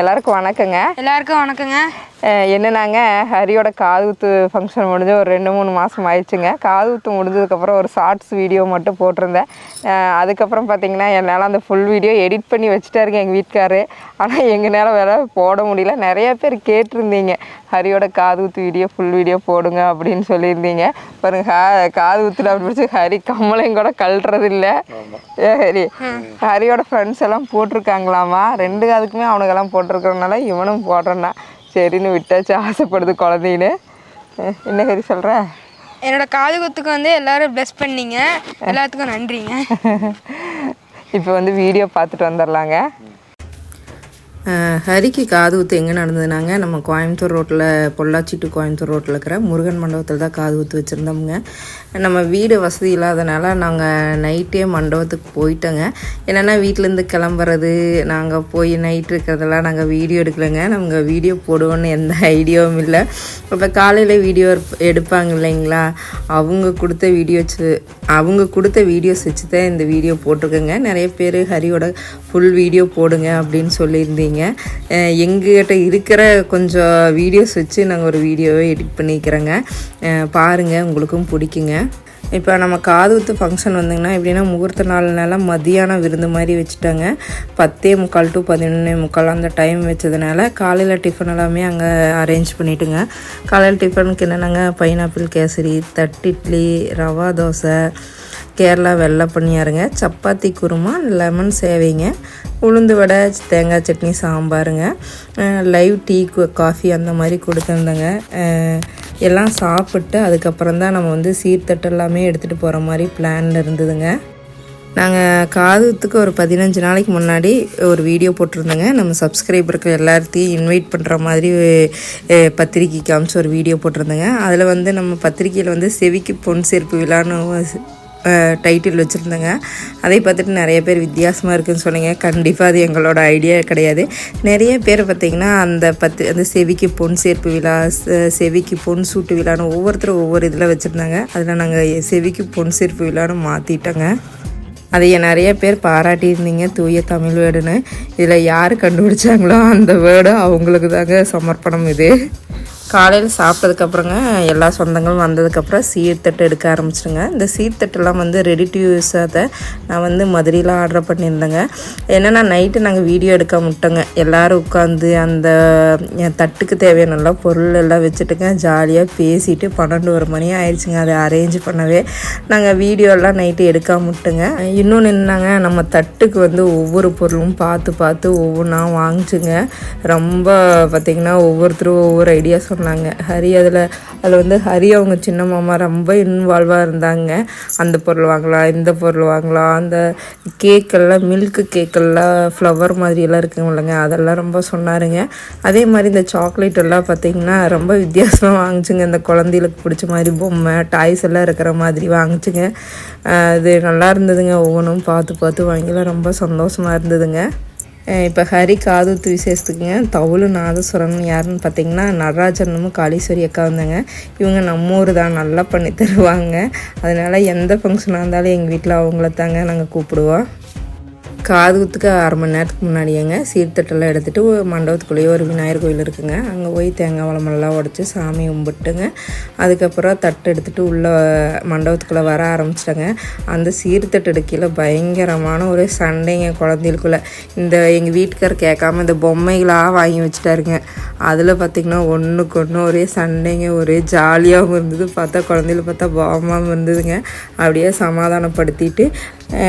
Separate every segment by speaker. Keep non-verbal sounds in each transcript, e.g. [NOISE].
Speaker 1: எல்லாருக்கும் வணக்கங்க.
Speaker 2: எல்லாருக்கும் வணக்கங்க.
Speaker 1: அஹ் என்னன்னாங்க ஹரியோட காது குத்து ஃபங்க்ஷன் முடிஞ்சு ஒரு ரெண்டு மூணு மாதம் ஆயிடுச்சுங்க. காது குத்து முடிஞ்சதுக்கப்புறம் ஒரு ஷார்ட்ஸ் வீடியோ மட்டும் போட்டிருந்தேன். அதுக்கப்புறம் பார்த்தீங்கன்னா என்னால் அந்த ஃபுல் வீடியோ எடிட் பண்ணி வச்சுட்டாருங்க எங்கள் வீட்டுக்காரு. ஆனால் எங்களால் வேற போட முடியல. நிறைய பேர் கேட்டிருந்தீங்க ஹரியோட காது குத்து வீடியோ ஃபுல் வீடியோ போடுங்க அப்படின்னு சொல்லியிருந்தீங்க. பாருங்க ஹா- காது குத்துல அப்படி பிடிச்சி ஹரி கம்மலையும் கூட கழட்டுறது இல்லை ஏ ஹரி ஹரியோட ஃப்ரெண்ட்ஸ் எல்லாம் போட்டிருக்காங்களாமா? ரெண்டு காதுக்குமே அவனுக்கெல்லாம் போட்டிருக்கறனால இவனும் போடுறான்னா சரின்னு விட்டாச்சு ஆசைப்படுது குழந்தைன்னு. என்ன ஹரி சொல்கிற
Speaker 2: என்னோட காது குத்துக்கு வந்து எல்லாரும் ப்ளஸ் பண்ணீங்க. எல்லாத்துக்கும் நன்றிங்க. [LAUGHS]
Speaker 1: இப்போ வந்து வீடியோ பார்த்துட்டு வந்துடலாங்க
Speaker 3: ஹரிக்கு காது ஊத்து எங்கே நடந்ததுனாங்க? நம்ம கோயம்புத்தூர் ரோட்டில் பொள்ளாச்சி டு கோயம்புத்தூர் ரோட்டில் இருக்கிற முருகன் மண்டபத்தில் தான் காது ஊத்து வச்சுருந்தோமுங்க. நம்ம வீடு வசதி இல்லாதனால நாங்கள் நைட்டே மண்டபத்துக்கு போயிட்டோங்க. என்னென்னா வீட்டிலேருந்து கிளம்புறது நாங்கள் போய் நைட் இருக்கிறதெல்லாம் நாங்கள் வீடியோ எடுக்கலைங்க. நாங்கள் வீடியோ போடுவோன்னு எந்த ஐடியாவும் இல்லை. இப்போ காலையில் வீடியோ எடுப்பாங்க இல்லைங்களா? அவங்க கொடுத்த வீடியோஸ் அவங்க கொடுத்த வீடியோஸ் வச்சு தான் இந்த வீடியோ போட்டிருக்கேங்க. நிறைய பேர் ஹரியோட ஃபுல் வீடியோ போடுங்க அப்படின்னு சொல்லியிருந்தீங்க. அஹ் எங்ககிட்ட இருக்கிற கொஞ்சம் வீடியோஸ் வச்சு நாங்கள் ஒரு வீடியோவை எடிட் பண்ணிக்கிறோங்க. பாருங்கள் பாருங்க உங்களுக்கும் பிடிக்குங்க. இப்போ நம்ம காது ஊத்து ஃபங்க்ஷன் வந்தீங்கன்னா எப்படின்னா முகூர்த்த நாள்னால மதியானம் விருந்து மாதிரி வச்சுட்டாங்க. பத்தே முக்கால் டு பதினொன்னே முக்கால் அந்த டைம் வச்சதுனால காலையில் டிஃபன் எல்லாமே அங்கே அரேஞ்ச் பண்ணிட்டுங்க. காலையில் டிஃபனுக்கு என்னென்னாங்க? பைனாப்பிள் கேசரி தட்டு இட்லி ரவா தோசை கேரளா வெள்ளை பணியாருங்க. சப்பாத்தி குருமா லெமன் சேவைங்க. உளுந்து வடை தேங்காய் சட்னி சாம்பாருங்க. லைவ் டீ காஃபி அந்த மாதிரி கொடுத்துருந்தேங்க. எல்லாம் சாப்பிட்டு அதுக்கப்புறம் தான் நம்ம வந்து சீர்தட்டு எல்லாமே எடுத்துகிட்டு போகிற மாதிரி பிளான் இருந்ததுங்க. நாங்கள் காதுத்துக்கு ஒரு பதினஞ்சு நாளைக்கு முன்னாடி ஒரு வீடியோ போட்டிருந்தோங்க. நம்ம சப்ஸ்கிரைபருக்கு எல்லாத்தையும் இன்வைட் பண்ணுற மாதிரி பத்திரிக்கைக்கு பத்திரிக்கை காமிச்சு ஒரு வீடியோ போட்டிருந்தோங்க. அதில் வந்து நம்ம பத்திரிக்கையில் வந்து செவிக்கு பொன் சேர்ப்பு விழான்னு டைட்டில் வச்சுருந்தேங்க. அதை பார்த்துட்டு நிறைய பேர் வித்தியாசமாக இருக்குன்னு சொன்னீங்க. கண்டிப்பாக அது எங்களோட ஐடியா கிடையாது. நிறைய பேர் பார்த்திங்கன்னா அந்த பத்து அந்த செவிக்கு பொன் சேர்ப்பு விழா செவிக்கு பொன் சூட்டு விழான்னு ஒவ்வொருத்தரும் ஒவ்வொரு இதில் வச்சுருந்தாங்க. அதில் நாங்கள் செவிக்கு பொன் சேர்ப்பு விழான்னு மாற்றிட்டோங்க அதை நிறைய பேர் பாராட்டியிருந்தீங்க. தூய தமிழ் வேர்டுன்னு. இதில் யார் கண்டுபிடிச்சாங்களோ அந்த வேர்டு அவங்களுக்கு தாங்க சமர்ப்பணம் இது. காலையில் சாப்பிட்டதுக்கப்புறங்க எல்லா சொந்தங்களும் வந்ததுக்கப்புறம் சீர்தட்டு எடுக்க ஆரம்பிச்சிடுங்க இந்த சீர்தட்டெல்லாம் வந்து ரெடி டு யூஸ் அதை நான் வந்து மதுரையில் ஆர்டர் பண்ணியிருந்தேங்க. என்னென்னா நைட்டு நாங்கள் வீடியோ எடுக்க முட்டோங்க. எல்லோரும் உட்காந்து அந்த என் தட்டுக்கு தேவையான எல்லாம் பொருள் எல்லாம் வச்சுட்டுங்க ஜாலியாக பேசிட்டு பன்னெண்டு ஒரு மணி ஆயிடுச்சுங்க. அதை அரேஞ்ச் பண்ணவே நாங்கள் வீடியோ எல்லாம் நைட்டு எடுக்க முட்டுங்க. இன்னொன்று என்னங்க நம்ம தட்டுக்கு வந்து ஒவ்வொரு பொருளும் பார்த்து பார்த்து ஒவ்வொன்றா வாங்கிச்சுங்க. ரொம்ப பார்த்திங்கன்னா ஒவ்வொருத்தரும் ஒவ்வொரு ஐடியா சொன்னாங்க. ஹரி அதில் அதில் வந்து ஹரி அவங்க சின்ன மாமா ரொம்ப இன்வால்வாக இருந்தாங்க. அந்த பொருள் வாங்கலாம் இந்த பொருள் வாங்கலாம் அந்த கேக்கெல்லாம் மில்க்கு கேக்கெல்லாம் ஃப்ளவர் மாதிரியெல்லாம் இருக்குங்க இல்லைங்க. அதெல்லாம் ரொம்ப சொன்னாருங்க. அதே மாதிரி இந்த சாக்லேட் எல்லாம் பார்த்திங்கன்னா ரொம்ப வித்தியாசமாக வாங்கிச்சுங்க. இந்த குழந்தைகளுக்கு பிடிச்ச மாதிரி பொம்மை டாய்ஸ் எல்லாம் இருக்கிற மாதிரி வாங்கிச்சுங்க. அது நல்லா இருந்ததுங்க. ஒவ்வொன்றும் பார்த்து பார்த்து வாங்கிலாம் ரொம்ப சந்தோஷமாக இருந்ததுங்க. இப்போ ஹரி காதுத்து விசேஷத்துக்குங்க. தவுளு நாதஸ்வரன் யாருன்னு பார்த்தீங்கன்னா நடராஜனும் காளீஸ்வரி அக்கா வந்தாங்க. இவங்க நம்ம ஊர் தான் நல்லா பண்ணி தருவாங்க. அதனால் எந்த ஃபங்க்ஷனாக இருந்தாலும் எங்கள் வீட்டில் அவங்கள தாங்க நாங்கள் கூப்பிடுவோம். காது குத்துக்கு அரை மணி நேரத்துக்கு முன்னாடியேங்க சீர்தட்டெல்லாம் எடுத்துகிட்டு ஒரு மண்டபத்துக்குள்ளேயே ஒரு விநாயகர் கோயில் இருக்குங்க. அங்கே போய் தேங்காய் வளமெல்லாம் உடச்சி சாமி கும்பிட்டுங்க. அதுக்கப்புறம் தட்டு எடுத்துகிட்டு உள்ளே மண்டபத்துக்குள்ளே வர ஆரம்பிச்சிட்டேங்க. அந்த சீர்தட்டு எடுக்கையில் பயங்கரமான ஒரு சண்டைங்க குழந்தைகளுக்குள்ளே. இந்த எங்கள் வீட்டுக்கார் கேட்காம இந்த பொம்மைகளாக வாங்கி வச்சுட்டாருங்க. அதில் பார்த்திங்கன்னா ஒன்றுக்கு ஒன்று ஒரே சண்டைங்க ஒரே ஜாலியாகவும் இருந்தது. பார்த்தா குழந்தைகள பார்த்தா பாவமாகவும் இருந்ததுங்க. அப்படியே சமாதானப்படுத்திட்டு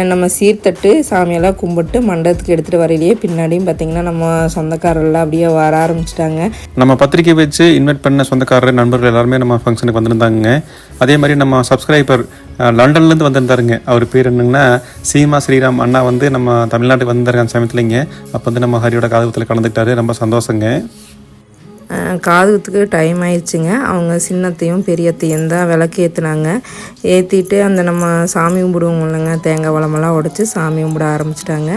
Speaker 3: நம்ம சீர்தட்டு சாமியெல்லாம் கும்பிட்டு மண்டபத்துக்கு எடுத்துகிட்டு வரையிலேயே பின்னாடியும் பார்த்திங்கன்னா நம்ம சொந்தக்காரர்லாம் அப்படியே வர ஆரம்பிச்சிட்டாங்க.
Speaker 4: நம்ம பத்திரிக்கை வச்சு இன்வைட் பண்ண சொந்தக்காரர் நண்பர்கள் எல்லாருமே நம்ம ஃபங்க்ஷனுக்கு வந்திருந்தாங்க அதே மாதிரி நம்ம சப்ஸ்கிரைபர் லண்டன்லேருந்து வந்திருந்தாருங்க. அவர் பேர் என்னங்கன்னா சீமா ஸ்ரீராம் அண்ணா வந்து நம்ம தமிழ்நாட்டுக்கு வந்திருக்காங்க அந்த சமயத்துலங்க. அப்போ வந்து நம்ம ஹரியோட காதுகத்தில் கலந்துக்கிட்டாரு. ரொம்ப சந்தோஷங்க.
Speaker 3: அஹ், காதுகுத்துக்கு டைம் ஆயிடுச்சுங்க. அவங்க சின்னத்தையும் பெரியத்தையும் தான் விளக்கு ஏற்றுனாங்க ஏற்றிட்டு அந்த நம்ம சாமி கும்பிடுவோம் இல்லைங்க தேங்காய் வளமெல்லாம் உடச்சி சாமி கும்பிட ஆரம்பிச்சிட்டாங்க.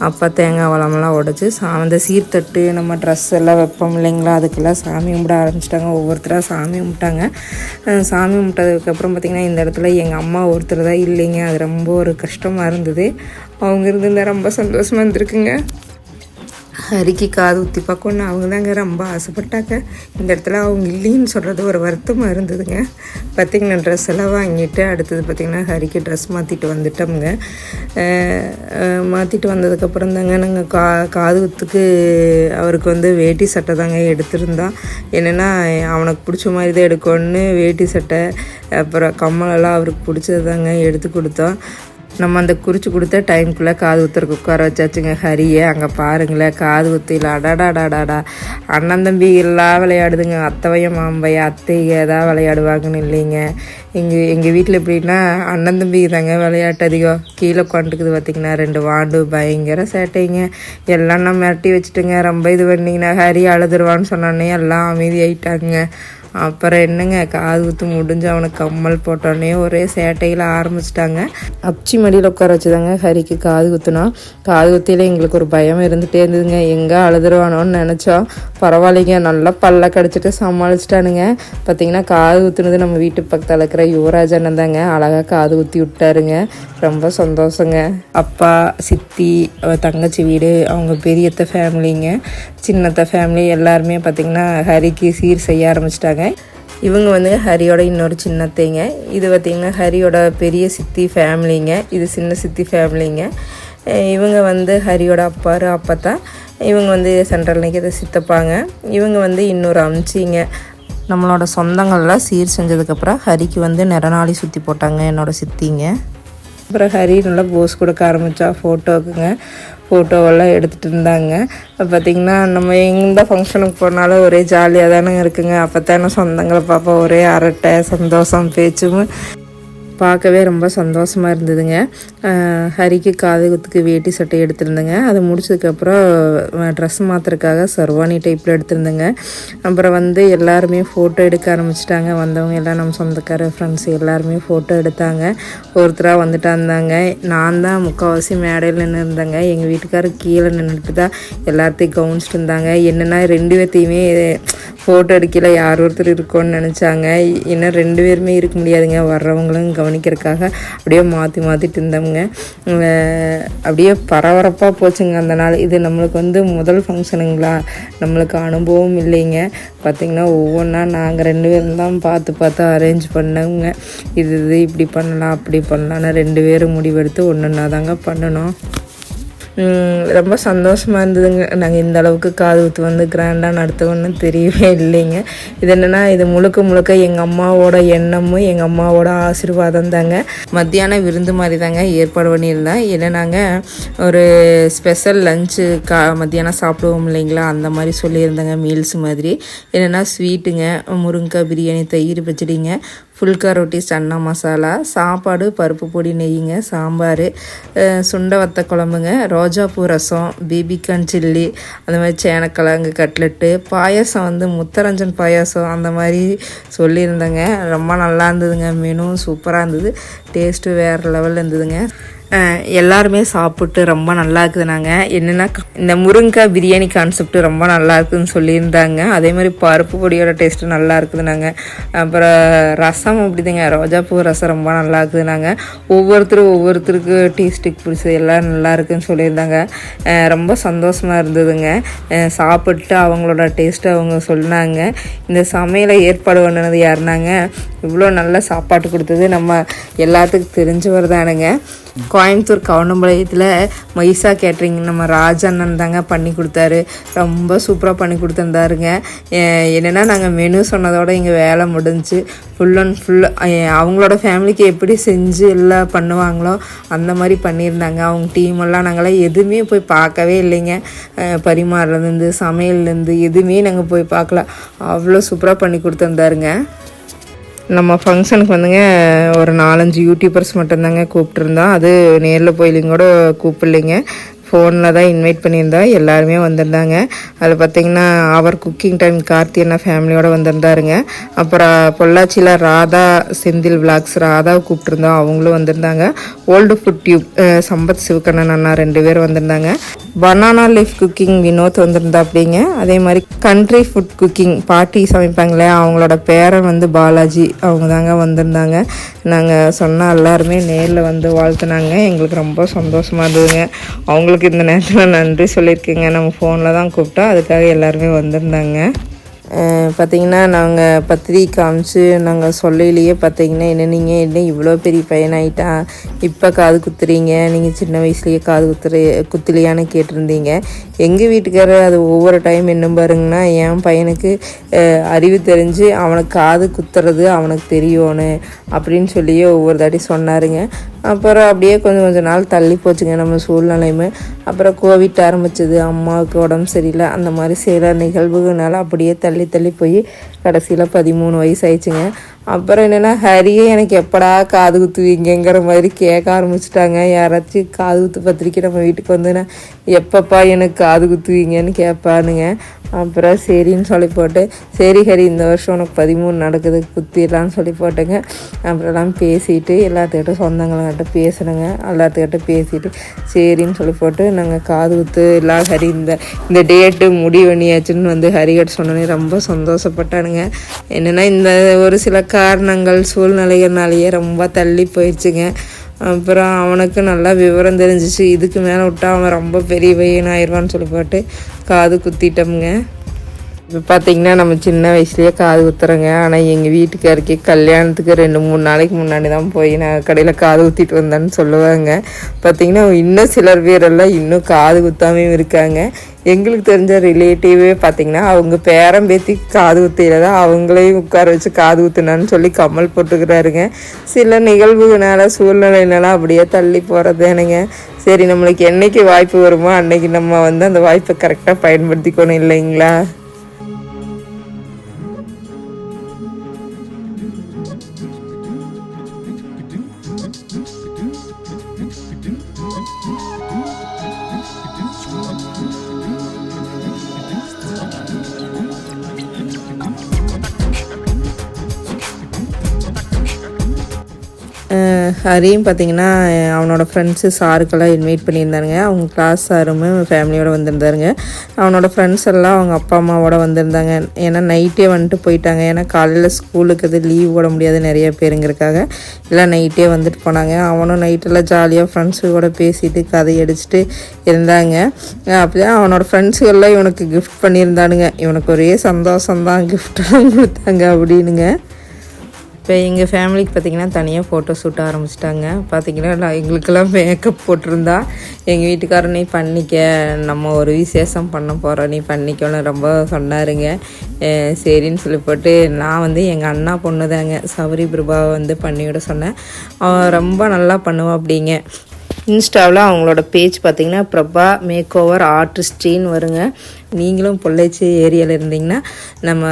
Speaker 3: அப்போ தேங்காய் வளமெல்லாம் உடச்சி சா அந்த சீர்தட்டு நம்ம ட்ரெஸ் எல்லாம் வைப்போம் இல்லைங்களா அதுக்கெல்லாம் சாமி கும்பிட ஆரம்பிச்சிட்டாங்க. ஒவ்வொருத்தராக சாமி கும்பிட்டாங்க. சாமி கும்பிட்டதுக்கப்புறம் பார்த்திங்கன்னா இந்த இடத்துல எங்கள் அம்மா ஒருத்தர் தான் இல்லைங்க. அது ரொம்ப ஒரு கஷ்டமாக இருந்தது. அவங்க இருந்திருந்தா ரொம்ப சந்தோஷமாக இருந்திருக்குங்க. ஹரிக்கு காது ஊற்றி பார்க்கணுன்னு அவங்க தாங்க ரொம்ப ஆசைப்பட்டாங்க. இந்த இடத்துல அவங்க இல்லைன்னு சொல்கிறது ஒரு வருத்தமாக இருந்ததுங்க. பார்த்திங்கன்னா ட்ரெஸ் எல்லாம் வாங்கிட்டு அடுத்தது பார்த்திங்கன்னா ஹரிக்கு ட்ரெஸ் மாற்றிட்டு வந்துட்டோம்ங்க. மாற்றிட்டு வந்ததுக்கப்புறம் தாங்க நாங்கள் கா காது அவருக்கு வந்து வேட்டி சட்டை தாங்க எடுத்திருந்தோம். என்னென்னா அவனுக்கு பிடிச்ச மாதிரி தான் எடுக்கணும்னு வேட்டி சட்டை அப்புறம் கம்மலெல்லாம் அவருக்கு பிடிச்சது தாங்க எடுத்து கொடுத்தோம். நம்ம அந்த குறித்து கொடுத்த டைம்குள்ளே காது ஊத்துறக்கு உட்கார வச்சாச்சுங்க. ஹரியை அங்கே பாருங்களேன் காது குத்தியில் அடாடாடாடாடா. அண்ணன் தம்பி எல்லாம் விளையாடுதுங்க. அத்தவையும் மாம்பைய அத்தைக ஏதாவது விளையாடுவாங்கன்னு இல்லைங்க. எங்கள் எங்கள் வீட்டில் எப்படின்னா அண்ணன் தம்பி தாங்க விளையாட்டு அதிகம். கீழே உட்காந்துக்குது பார்த்திங்கன்னா ரெண்டு வாண்டு பயங்கர சேட்டைங்க. எல்லாம் நான் மிரட்டி வச்சுட்டுங்க. ரொம்ப இது பண்ணிங்கன்னா ஹரி அழுதுருவான்னு சொன்னோன்னே எல்லாம் அமைதியாயிட்டாங்க. அப்புறம் என்னங்க காது குத்து முடிஞ்சு அவனுக்கு கம்மல் போட்டோடனே ஒரே சேட்டையில் ஆரம்பிச்சிட்டாங்க. அப்ச்சி மடியில் உட்கார வச்சுதாங்க ஹரிக்கு காது குத்துனா. காது குத்தியில் எங்களுக்கு ஒரு பயம் இருந்துகிட்டே இருந்ததுங்க. எங்கே அழுதுருவானோன்னு நினச்சோம் பரவாயில்லைங்க நல்லா பல்ல கடிச்சிட்டு சமாளிச்சிட்டானுங்க. பார்த்தீங்கன்னா காது குத்துனது நம்ம வீட்டு பக்கத்தில் இருக்கிற யுவராஜ் அண்ணன் தாங்க. அழகாக காது குத்தி விட்டாருங்க. ரொம்ப சந்தோஷங்க. அப்பா சித்தி தங்கச்சி வீடு அவங்க பெரியத்த ஃபேமிலிங்க சின்னத்த ஃபேமிலி எல்லாருமே பார்த்திங்கன்னா ஹரிக்கு சீர் செய்ய ஆரம்பிச்சிட்டாங்க. இவங்க வந்து ஹரியோட இன்னொரு சின்னத்தைங்க இது பார்த்திங்கன்னா ஹரியோட பெரிய சித்தி ஃபேமிலிங்க. இது சின்ன சித்தி ஃபேமிலிங்க. இவங்க வந்து ஹரியோட அப்பாரு அப்பத்தா. இவங்க வந்து சென்ட்ரல் நிற்கிறத சித்தப்பாங்க. இவங்க வந்து இன்னொரு அமிச்சிங்க. நம்மளோட சொந்தங்கள்லாம் சீர் செஞ்சதுக்கப்புறம் ஹரிக்கு வந்து நிறநாளி சுற்றி போட்டாங்க என்னோடய சித்திங்க. அப்புறம் ஹரி நல்லா போஸ் கொடுக்க ஆரம்பித்தா ஃபோட்டோக்குங்க ஃபோட்டோவெல்லாம் எடுத்துகிட்டு இருந்தாங்க. பார்த்திங்கன்னா நம்ம எந்த ஃபங்க்ஷனுக்கு போனாலும் ஒரே ஜாலியாக தானே இருக்குங்க. அப்போ தானே சொந்தங்களை பார்ப்போம். ஒரே அரட்டை சந்தோஷம் பேச்சும். பார்க்கவே ரொம்ப சந்தோஷமாக இருந்ததுங்க. ஹரிக்கு காதுகுத்துக்கு வேட்டி சட்டை எடுத்திருந்தேங்க. அது முடிச்சதுக்கப்புறம் ட்ரெஸ் மாற்றுறதுக்காக சர்வானி டைப்பில் எடுத்திருந்தேங்க. அப்புறம் வந்து எல்லாருமே ஃபோட்டோ எடுக்க ஆரம்பிச்சிட்டாங்க. வந்தவங்க எல்லாம் நம்ம சொந்தக்கார ஃப்ரெண்ட்ஸ் எல்லாருமே ஃபோட்டோ எடுத்தாங்க. ஒருத்தராக வந்துட்டு இருந்தாங்க. நான் தான் முக்கால்வாசி மேடையில் நின்று இருந்தேங்க. எங்கள் வீட்டுக்காரர் கீழே நின்றுட்டு தான் எல்லாத்தையும் கவனிச்சிட்டு இருந்தாங்க. என்னென்னா ரெண்டு பேர்த்தையுமே ஃபோட்டோ எடுக்கல. யார் ஒருத்தர் இருக்கோன்னு நினச்சாங்க. ஏன்னா ரெண்டு பேருமே இருக்க முடியாதுங்க. வர்றவங்களும் கவனிக்கிறதுக்காக அப்படியே மாற்றி மாற்றிட்டு இருந்தவங்க. அப்படியே பரபரப்பாக போச்சுங்க அந்த நாள். இது நம்மளுக்கு வந்து முதல் ஃபங்க்ஷனுங்களா நம்மளுக்கு அனுபவம் இல்லைங்க. பார்த்திங்கன்னா ஒவ்வொன்றா நாங்கள் ரெண்டு பேரும் தான் பார்த்து பார்த்து அரேஞ்ச் பண்ணவங்க. இது இது இப்படி பண்ணலாம் அப்படி பண்ணலான்னு ரெண்டு பேரும் முடிவெடுத்து ஒன்றுன்னா தாங்க பண்ணணும். ரொம்ப சந்தோஷமாக இருந்ததுங்க. நாங்கள் இந்த அளவுக்கு காது ஊற்று வந்து கிராண்டாக நடத்துவோன்னு தெரியவே இல்லைங்க. இது என்னென்னா இது முழுக்க முழுக்க எங்கள் அம்மாவோட எண்ணமும் எங்கள் அம்மாவோட ஆசீர்வாதம் தாங்க. மத்தியான விருந்து மாதிரி தாங்க ஏற்பாடு பண்ணியிருந்தேன். நாங்கள் ஒரு ஸ்பெஷல் லஞ்சு கா மத்தியானம் சாப்பிடுவோம் இல்லைங்களா? அந்த மாதிரி சொல்லியிருந்தேங்க மீல்ஸ் மாதிரி. என்னென்னா ஸ்வீட்டுங்க முருங்கைக்காய் பிரியாணி தயிர் பச்சடிங்க. ஃபுல்கா ரொட்டி சன்னா மசாலா சாப்பாடு பருப்பு பொடி நெய்யுங்க சாம்பார் சுண்டை வத்த குழம்புங்க ரோஜாப்பூ ரசம் பேபிகார்ன் சில்லி அந்த மாதிரி சேனக்கிழங்கு கட்லெட்டு பாயாசம் வந்து முத்தரஞ்சன் பாயாசம் அந்த மாதிரி சொல்லியிருந்தேங்க. ரொம்ப நல்லா இருந்ததுங்க. மெனு சூப்பராக இருந்தது. டேஸ்ட்டு வேறு லெவலில் இருந்ததுங்க. எல்லாருமே சாப்பிட்டு ரொம்ப நல்லா இருக்குது நாங்கள் என்னென்னா இந்த முருங்கைக்காய் பிரியாணி கான்செப்ட் ரொம்ப நல்லா இருக்குதுன்னு சொல்லியிருந்தாங்க. அதே மாதிரி பருப்பு பொடியோட டேஸ்ட்டு நல்லா இருக்குது நாங்கள் அப்புறம் ரசம் அப்படிதாங்க. ரோஜாப்பூ ரசம் ரொம்ப நல்லா இருக்குது நாங்கள் ஒவ்வொருத்தரும் ஒவ்வொருத்தருக்கு டேஸ்ட்டுக்கு பிடிச்சது எல்லாம் நல்லா இருக்குதுன்னு சொல்லியிருந்தாங்க. ரொம்ப சந்தோஷமாக இருந்ததுங்க. சாப்பிட்டு அவங்களோட டேஸ்ட்டு அவங்க சொன்னாங்க. இந்த சமையலை ஏற்பாடு பண்ணினது யாருனாங்க இவ்வளோ நல்ல சாப்பாட்டு கொடுத்தது நம்ம எல்லாத்துக்கும் தெரிஞ்சவர் தானுங்க கோயம்புத்தூர் கவுண்டம்பாளையத்தில் மைசா கேட்ரிங் நம்ம ராஜண்ணன் தாங்க பண்ணி கொடுத்தாரு. ரொம்ப சூப்பராக பண்ணி கொடுத்துருந்தாருங்க. என்னென்னா நாங்கள் மெனு சொன்னதோட இங்கே வேலை முடிஞ்சுச்சு ஃபுல் அண்ட் ஃபுல் அவங்களோட ஃபேமிலிக்கு எப்படி செஞ்சு எல்லாம் பண்ணுவாங்களோ அந்த மாதிரி பண்ணியிருந்தாங்க. அவங்க டீம் எல்லாம் நாங்களாம் எதுவுமே போய் பார்க்கவே இல்லைங்க. பரிமாறுறதுலேருந்து சமையல்லேருந்து எதுவுமே நாங்கள் போய் பார்க்கல. அவ்வளோ சூப்பராக பண்ணி கொடுத்துருந்தாருங்க. நம்ம ஃபங்க்ஷனுக்கு வந்துங்க ஒரு நாலஞ்சு யூடியூபர்ஸ் மட்டும்தாங்க கூப்பிட்டுருந்தோம். அது நேரில் போயிலையும் கூட கூப்பிடலைங்க. ஃபோனில் தான் இன்வைட் பண்ணியிருந்தோம் எல்லாருமே வந்திருந்தாங்க. அதில் பார்த்தீங்கன்னா அவர் குக்கிங் டைம் கார்த்தி என்ன ஃபேமிலியோடு வந்திருந்தாருங்க. அப்புறம் பொள்ளாச்சியில் ராதா செந்தில் விளாக்ஸ் ராதாவை கூப்பிட்டுருந்தோம். அவங்களும் வந்திருந்தாங்க. Old food tube Sampath Sivakannan அண்ணா ரெண்டு பேர் வந்திருந்தாங்க. பனானா லீஃப் குக்கிங் வினோத் வந்திருந்தா அப்படிங்க அதே மாதிரி கண்ட்ரி ஃபுட் குக்கிங் பாட்டி சமைப்பாங்களே அவங்களோட பேரன் வந்து பாலாஜி. அவங்க தாங்க வந்திருந்தாங்க. நாங்கள் சொன்ன எல்லாருமே நேரில் வந்து வாழ்த்துனாங்க. எங்களுக்கு ரொம்ப சந்தோஷமாக இருந்ததுங்க. அவங்களுக்கு அவருக்கு இந்த நேரத்தில் நன்றி சொல்லியிருக்கேங்க. நம்ம ஃபோனில் தான் கூப்பிட்டோம் அதுக்காக எல்லாருமே வந்திருந்தாங்க. பார்த்தீங்கன்னா நாங்கள் பத்திரிக்கை காமிச்சு நாங்கள் சொல்லையிலேயே பார்த்தீங்கன்னா என்ன நீங்கள் என்ன இவ்வளோ பெரிய பையனாயிட்டா இப்போ காது குத்துறீங்க? நீங்கள் சின்ன வயசுலேயே காது குத்துற குத்துலையான்னு கேட்டிருந்தீங்க. எங்கள் வீட்டுக்காரர் அது ஒவ்வொரு டைம் என்ன பாருங்கன்னா என் பையனுக்கு அறிவு தெரிஞ்சு அவனுக்கு காது குத்துறது அவனுக்கு தெரியணும் அப்படின்னு சொல்லியே ஒவ்வொரு தாட்டி சொன்னாருங்க. அப்புறம் அப்படியே கொஞ்சம் கொஞ்ச நாள் தள்ளி போச்சுங்க நம்ம சூழ்நிலையுமே. அப்புறம் கோவிட் ஆரம்பிச்சது அம்மாவுக்கு உடம்பு சரியில்லை அந்த மாதிரி சில நிகழ்வுகள்னால அப்படியே தள்ளி தள்ளி போய் கடைசியில் பதிமூணு வயசு ஆயிடுச்சுங்க. அப்புறம் என்னென்னா ஹரியே எனக்கு எப்படா காது குத்துவீங்கிற மாதிரி கேட்க ஆரம்பிச்சிட்டாங்க. யாராச்சும் காது குத்து பத்திரிக்கை நம்ம வீட்டுக்கு வந்தோன்னா எப்பப்பா எனக்கு காது குத்துவீங்கன்னு கேட்பானுங்க. அப்புறம் சரின்னு சொல்லி போட்டு சரி ஹரி இந்த வருஷம் உனக்கு பதிமூணு நடக்குது குத்திடலான்னு சொல்லி போட்டுங்க. அப்புறம்லாம் பேசிட்டு எல்லாத்துக்கிட்ட சொந்தங்கள்கிட்ட பேசணுங்க எல்லாத்துக்கிட்ட பேசிட்டு சரின்னு சொல்லி போட்டு நாங்கள் காது குத்து எல்லாம் ஹரி இந்த இந்த டேட்டு முடிவு பண்ணியாச்சுன்னு வந்து ஹரிகிட்ட சொன்னோன்னே ரொம்ப சந்தோஷப்பட்டானுங்க. என்னென்னா இந்த ஒரு சில காரணங்கள் சூழ்நிலைகள்னாலேயே ரொம்ப தள்ளி போயிடுச்சுங்க. அப்புறம் அவனுக்கு நல்லா விவரம் தெரிஞ்சிச்சு. இதுக்கு மேலே விட்டா அவன் ரொம்ப பெரிய பையன் ஆயிடுவான்னு சொல்லி போட்டு காது குத்திட்டோமுங்க. இப்போ பார்த்தீங்கன்னா நம்ம சின்ன வயசுலேயே காது குத்துறோங்க. ஆனால் எங்கள் வீட்டுக்காருக்கே கல்யாணத்துக்கு ரெண்டு மூணு நாளைக்கு முன்னாடி தான் போய் நான் கடையில் காது குத்திட்டு வந்தேன்னு சொல்லுவாங்க. பார்த்தீங்கன்னா இன்னும் சிலர் பேரெல்லாம் இன்னும் காது குத்தாமையும் இருக்காங்க. எங்களுக்கு தெரிஞ்ச ரிலேட்டிவே பார்த்தீங்கன்னா அவங்க பேரன் பேத்தி காது குத்தையில தான் அவங்களையும் உட்கார வச்சு காது குத்துனான்னு சொல்லி கம்மல் போட்டுக்கிறாருங்க. சில நிகழ்வுகளால் சூழ்நிலைனால அப்படியே தள்ளி போகிறதேனுங்க சரி நம்மளுக்கு என்னைக்கு வாய்ப்பு வருமோ அன்னைக்கு நம்ம வந்து அந்த வாய்ப்பை கரெக்டாக பயன்படுத்திக்கணும் இல்லைங்களா? ஹரியும் பார்த்திங்கன்னா அவனோட ஃப்ரெண்ட்ஸு சாருக்கெல்லாம் இன்வைட் பண்ணியிருந்தாருங்க. அவங்க கிளாஸ் சாருமே ஃபேமிலியோடு வந்திருந்தாருங்க. அவனோட ஃப்ரெண்ட்ஸ் எல்லாம் அவங்க அப்பா அம்மாவோட வந்திருந்தாங்க. ஏன்னா நைட்டே வந்துட்டு போயிட்டாங்க. ஏன்னா காலையில் ஸ்கூலுக்கு அது லீவ் விட முடியாது. நிறைய பேருங்கிறக்காக எல்லாம் நைட்டே வந்துட்டு போனாங்க. அவனும் நைட்டெல்லாம் ஜாலியாக ஃப்ரெண்ட்ஸுக்கூட பேசிட்டு கதை அடிச்சுட்டு இருந்தாங்க. அப்படியே அவனோட ஃப்ரெண்ட்ஸுகள்லாம் இவனுக்கு கிஃப்ட் பண்ணியிருந்தானுங்க. இவனுக்கு ஒரே சந்தோஷம்தான். கிஃப்ட்லாம் கொடுத்தாங்க அப்படின்னுங்க. இப்போ எங்கள் ஃபேமிலிக்கு பார்த்தீங்கன்னா தனியாக ஃபோட்டோ ஷூட் ஆரம்பிச்சிட்டாங்க. பார்த்திங்கன்னா நான் எங்களுக்கெல்லாம் மேக்கப் போட்டிருந்தா எங்கள் வீட்டுக்காரர் நீ பண்ணிக்க நம்ம ஒரு விசேஷம் பண்ண போகிறோம் நீ பண்ணிக்கோன்னு ரொம்ப சொன்னாருங்க. சரின்னு சொல்லி போட்டு நான் வந்து எங்கள் அண்ணா பொண்ணு தாங்க. சௌரி பிரபாவை வந்து பண்ணிவிட சொன்னேன். அவன் ரொம்ப நல்லா பண்ணுவான் அப்படிங்க. இன்ஸ்டாவில் அவங்களோட பேஜ் பார்த்தீங்கன்னா பிரபா மேக் ஓவர் ஆர்டிஸ்டின்னு வருங்க. நீங்களும் பொள்ளைச்சி ஏரியாவில் இருந்தீங்கன்னா நம்ம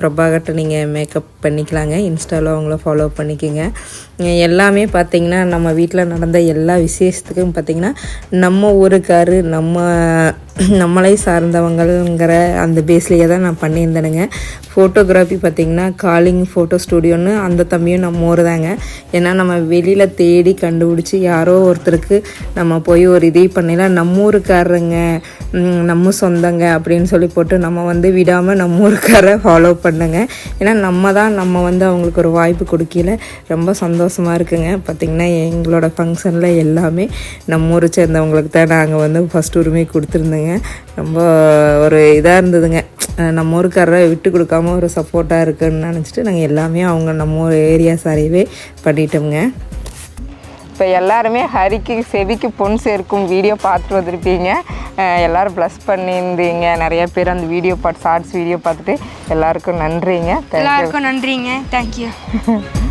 Speaker 3: பிரபாகர்கிட்ட நீங்கள் மேக்கப் பண்ணிக்கலாங்க. இன்ஸ்டாவில் அவங்கள ஃபாலோ பண்ணிக்கோங்க. எல்லாமே பார்த்தீங்கன்னா நம்ம வீட்டில் நடந்த எல்லா விசேஷத்துக்கும் பார்த்திங்கன்னா நம்ம ஊருக்காரு நம்ம நம்மளை சார்ந்தவங்கங்கிற அந்த பேஸ்லேயே தான் நான் பண்ணியிருந்தேனுங்க. ஃபோட்டோகிராஃபி பார்த்திங்கன்னா காலிங் ஃபோட்டோ ஸ்டூடியோன்னு அந்த தம்பியும் நம்ம ஊர் தாங்க ஏன்னா நம்ம வெளியில் தேடி கண்டுபிடிச்சி யாரோ ஒருத்தருக்கு நம்ம போய் ஒரு இதே பண்ணல நம்ம ஊருக்காரங்க நம்ம சொந்தங்க அப்படின்னு சொல்லி போட்டு நம்ம வந்து விடாமல் நம்ம ஊருக்காரை ஃபாலோ பண்ணுங்க. ஏன்னா நம்ம தான் நம்ம வந்து அவங்களுக்கு ஒரு வாய்ப்பு கொடுக்கல ரொம்ப சந்தோஷம் சந்தோஷமாக இருக்குங்க. பார்த்திங்கன்னா எங்களோட ஃபங்க்ஷனில் எல்லாமே நம்ம ஊரை சேர்ந்தவங்களுக்கு தான் நாங்கள் வந்து ஃபஸ்ட் உரிமை கொடுத்துருந்தோங்க. ரொம்ப ஒரு இதாக இருந்ததுங்க. நம்ம ஊருக்காரரை விட்டு கொடுக்காம ஒரு சப்போர்ட்டாக இருக்குன்னு நினச்சிட்டு நாங்கள் எல்லாமே அவங்க நம்ம ஊர் ஏரியா சாரியவே பண்ணிட்டோங்க
Speaker 1: இப்போ எல்லாருமே ஹரிக்கு செவிக்கு பொன் சேர்க்கும் வீடியோ பார்த்துட்டு வந்திருப்பீங்க. எல்லாரும் ப்ளஸ் பண்ணியிருந்தீங்க. நிறைய பேர் அந்த வீடியோ பார்த்து ஷார்ட்ஸ் வீடியோ பார்த்துட்டு எல்லாருக்கும் நன்றிங்க.
Speaker 2: எல்லாருக்கும் நன்றிங்க. தேங்க்யூ [LAUGHS]